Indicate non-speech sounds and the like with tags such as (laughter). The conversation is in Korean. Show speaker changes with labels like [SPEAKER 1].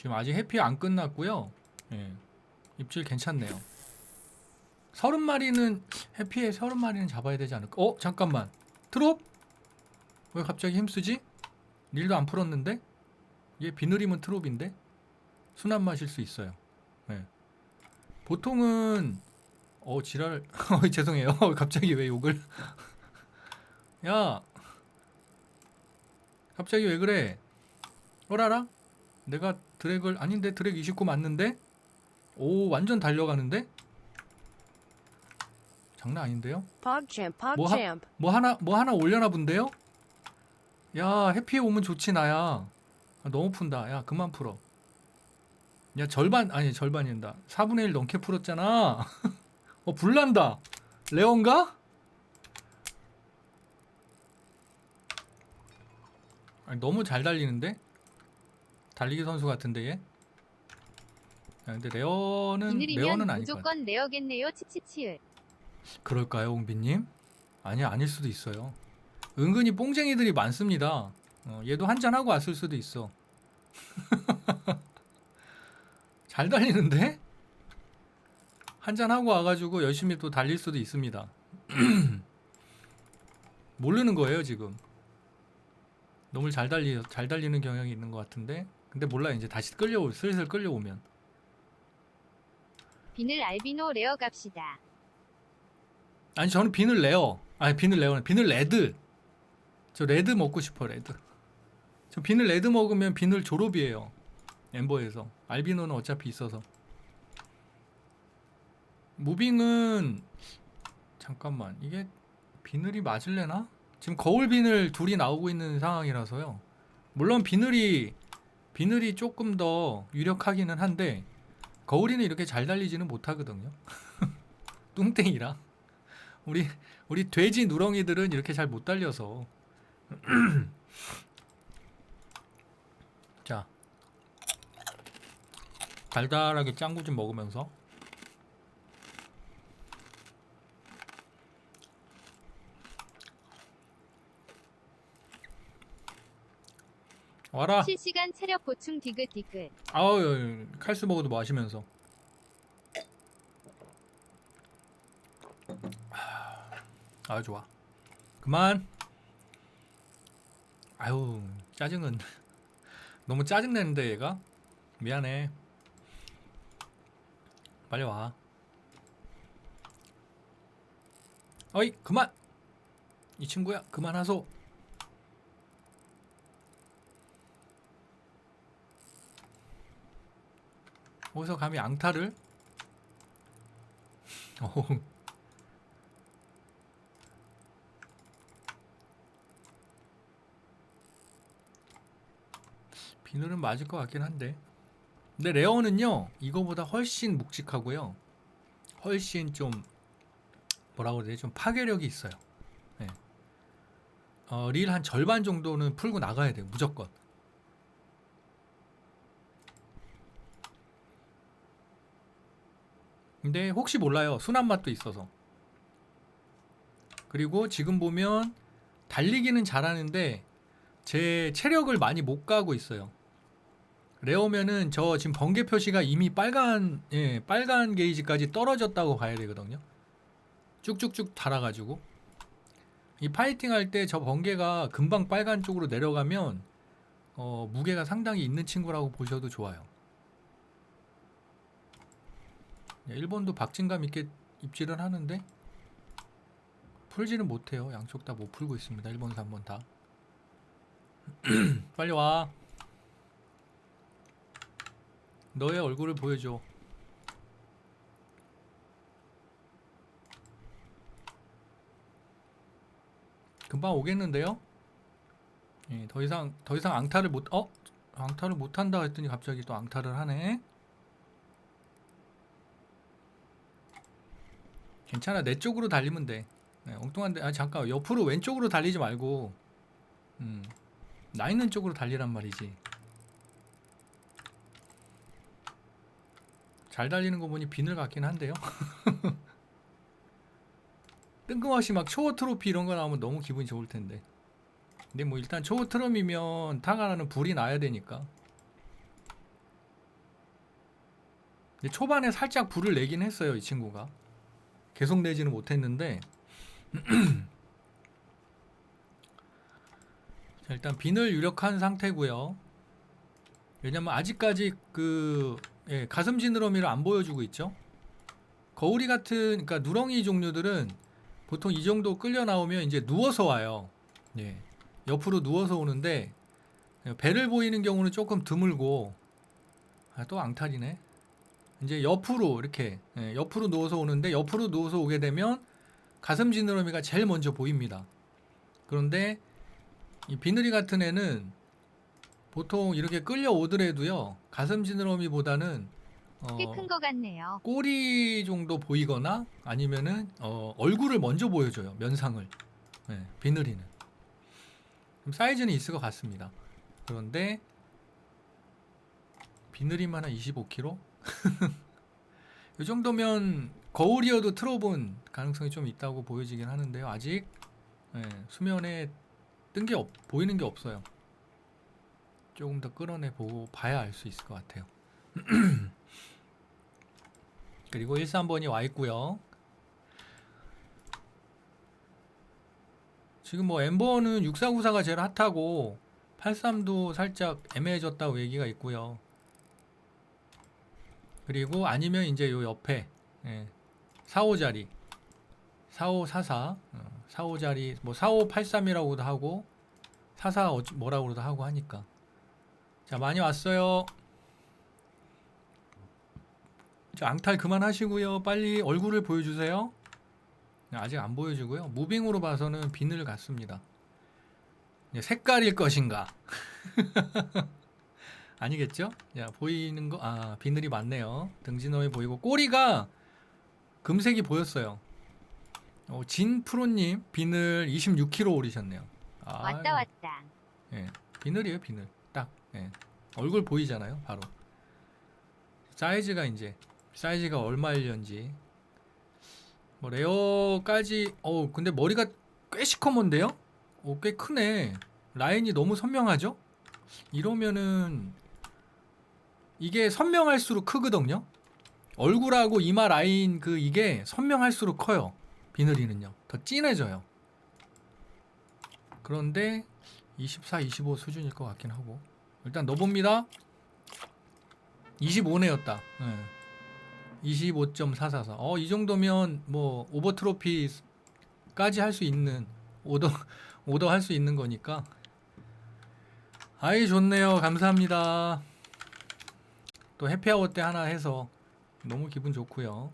[SPEAKER 1] 지금 아직 해피 안 끝났고요. 예. 입질 괜찮네요. 서른 마리는 해피에 서른 마리는 잡아야 되지 않을까? 어 잠깐만 트롭 왜 갑자기 힘쓰지? 릴도 안 풀었는데 얘 비늘이면 트롭인데 순한 맛일 수 있어요. 예. 보통은 어 지랄 (laughs) 어, 죄송해요 (laughs) 갑자기 왜 욕을 (laughs) 야 갑자기 왜 그래 어라라 내가 드랙을 아닌데 드랙 29 맞는데? 오 완전 달려가는데? 장난 아닌데요? 뭐 하-. 뭐 하나 뭐 하나 올려나 본데요? 야 해피에 오면 좋지 나야. 아, 너무 푼다. 야 그만 풀어. 야 절반 아니 절반이다. 4분의 1 넘게 풀었잖아. (laughs) 어 불난다. 레온가? 아니, 너무 잘 달리는데 달리기 선수 같은데 얘 야, 근데 레어는 레어는 거야
[SPEAKER 2] 무조건 레어겠네요. 치치치을.
[SPEAKER 1] 그럴까요, 옹비님? 아니 아닐 수도 있어요. 은근히 뽕쟁이들이 많습니다. 어, 얘도 한잔 하고 왔을 수도 있어. (laughs) 잘 달리는데? 한잔 하고 와가지고 열심히 또 달릴 수도 있습니다. (clears throat) 모르는 거예요 지금. 너무 잘 달리 잘 달리는 경향이 있는 것 같은데. 근데 몰라 이제 다시 끌려오 슬슬 끌려오면.
[SPEAKER 2] 비늘 알비노 레어 갑시다.
[SPEAKER 1] 아니 저는 비늘 레어. 아니 비늘 레어는 비늘 레드. 저 레드 먹고 싶어 레드. 저 비늘 레드 먹으면 비늘 졸업이에요 엠버에서. 알비노는 어차피 있어서. 무빙은 잠깐만 이게 비늘이 맞을래나? 지금 거울 비늘 둘이 나오고 있는 상황이라서요. 물론 비늘이 비늘이 조금 더 유력하기는 한데 거울이는 이렇게 잘 달리지는 못하거든요. (laughs) 뚱땡이라. 우리 우리 돼지 누렁이들은 이렇게 잘 못 달려서. (clears throat) 자. 달달하게 짱구 좀 먹으면서 와라.
[SPEAKER 2] 실시간 체력 보충 디귿디귿.
[SPEAKER 1] 아우 칼스 먹어도 마시면서. 아 좋아. 그만. 아유 짜증은. (laughs) 너무 짜증 내는데 얘가? 미안해. 빨리 와. 어이 그만. 이 친구야 그만하소 어디서 감히 앙탈을? (laughs) 비늘은 맞을 것 같긴 한데. 근데 레어는요 이거보다 훨씬 묵직하고요. 훨씬 좀 뭐라고 그래야 되지? 좀 파괴력이 있어요. 네. 어, 릴 한 절반 정도는 풀고 나가야 돼요 무조건 근데 혹시 몰라요 순한 맛도 있어서 그리고 지금 보면 달리기는 잘하는데 제 체력을 많이 못 가고 있어요. 레어면은 저 지금 번개 표시가 이미 빨간 예, 빨간 게이지까지 떨어졌다고 봐야 되거든요. 쭉쭉쭉 달아가지고 이 파이팅 할 때 저 번개가 금방 빨간 쪽으로 내려가면 어, 무게가 상당히 있는 친구라고 보셔도 좋아요. 예, 일본도 박진감 있게 입질은 하는데 풀지는 못해요. 양쪽 다 못 풀고 있습니다. 일본 3번 다. (clears throat) 빨리 와. 너의 얼굴을 보여줘. 금방 오겠는데요? 예, 더 이상 더 이상 앙탈을 못 어? 앙탈을 못 한다 했더니 갑자기 또 앙탈을 하네. 괜찮아. 내 쪽으로 달리면 돼. 네, 엉뚱한데 아 잠깐 옆으로 왼쪽으로 달리지 말고 음. 나 있는 쪽으로 달리란 말이지. 잘 달리는 거 보니 비늘 같긴 한데요. (laughs) 뜬금없이 막 초어 트로피 이런 거 나오면 너무 기분이 좋을 텐데. 근데 뭐 일단 초어 트럼이면 타가라는 불이 나야 되니까. 근데 초반에 살짝 불을 내긴 했어요 이 친구가 계속 내지는 못했는데 (clears throat) 자, 일단 비늘 유력한 상태고요. 왜냐면 아직까지 그 예, 가슴 지느러미를 안 보여주고 있죠. 거울이 같은 그러니까 누렁이 종류들은 보통 이 정도 끌려 나오면 이제 누워서 와요. 예, 옆으로 누워서 오는데 배를 보이는 경우는 조금 드물고 아, 또 앙탈이네. 이제 옆으로 이렇게 예, 옆으로 누워서 오는데 옆으로 누워서 오게 되면 가슴 지느러미가 제일 먼저 보입니다. 그런데 이 비늘이 같은 애는 보통 이렇게 끌려오더라도요 가슴 지느러미보다는 어,
[SPEAKER 2] 꽤큰거 같네요.
[SPEAKER 1] 꼬리 정도 보이거나 아니면은 어, 얼굴을 먼저 보여줘요 면상을 네, 비늘이는 좀 사이즈는 있을 것 같습니다 그런데 비늘이만 한 25kg (laughs) 이 정도면 거울이어도 틀어본 가능성이 좀 있다고 보여지긴 하는데요 아직 예, 수면에 뜬 게 보이는 게 없어요 조금 더 끌어내 보고 봐야 알 수 있을 것 같아요 (clears throat) 그리고 13번이 와 있고요. 지금 뭐 엠버는 6494가 제일 핫하고 83도 살짝 애매해졌다고 얘기가 있고요. 그리고 아니면 이제 요 옆에 예, 45자리 4544 어, 45자리 뭐 4583이라고도 하고 44 어, 뭐라고도 하고 하니까 자 많이 왔어요. 저 앙탈 그만하시고요. 빨리 얼굴을 보여주세요. 네, 아직 안 보여주고요. 무빙으로 봐서는 비늘 같습니다. 색깔일 것인가? (laughs) 아니겠죠? 야 보이는 거, 아 비늘이 많네요. 등지너에 보이고 꼬리가 금색이 보였어요. 어, 진 프로님 비늘 26kg 오르셨네요. 아,
[SPEAKER 2] 왔다 왔다.
[SPEAKER 1] 예, 비늘이에요, 비늘. 딱, 예. 얼굴 보이잖아요, 바로. 사이즈가 이제 사이즈가 얼마일런지. 뭐 레어까지, 어, 근데 머리가 꽤 시커먼데요? 오, 꽤 크네. 라인이 너무 선명하죠? 이러면은 이게 선명할수록 크거든요. 얼굴하고 이마 라인 그 이게 선명할수록 커요. 비늘이는요. 더 진해져요. 그런데 24, 25 수준일 것 같긴 하고 일단 넣어봅니다 25네였다 네. 25.444 어, 이 정도면 뭐 오버 트로피까지 할 수 있는 오더 오더 할 수 있는 거니까 아이 좋네요 감사합니다 또 해피아워 때 하나 해서 너무 기분 좋고요